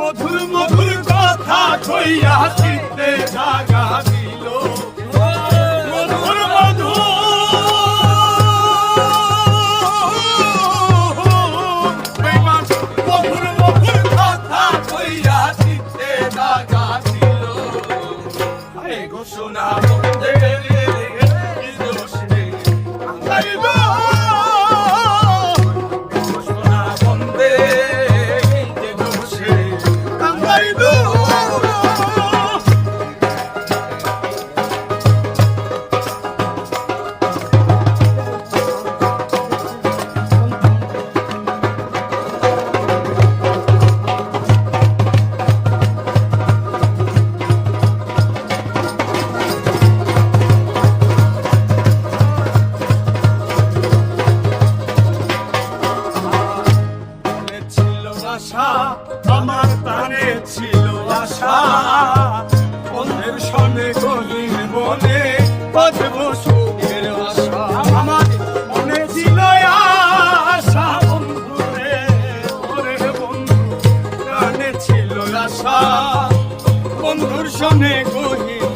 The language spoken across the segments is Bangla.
মধুর মধুর কথা কইয়া চিত্তে জাগা আশা বন্ধের সনে গলির বনে বাজব সুখের আশা। আমার মনে ছিল আশা বন্ধু রে বন্ধু, প্রাণে ছিল আশা। বন্ধুর সনে গহির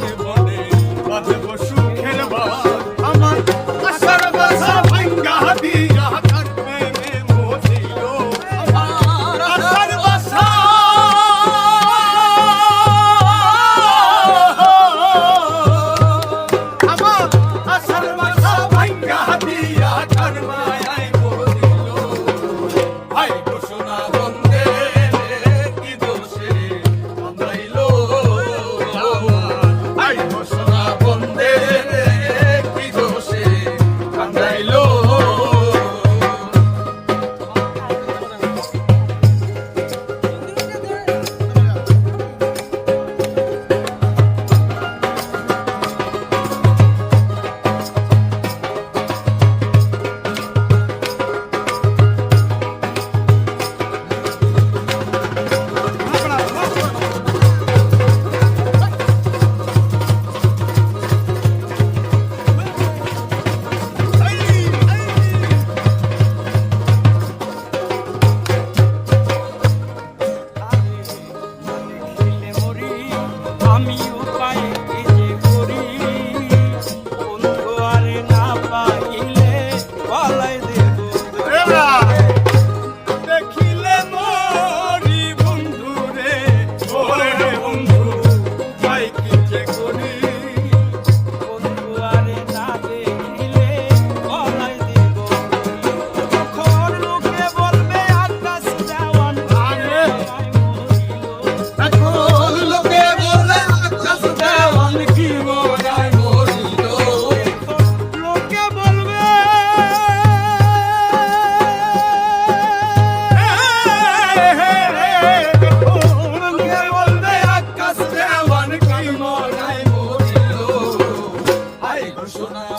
시원하요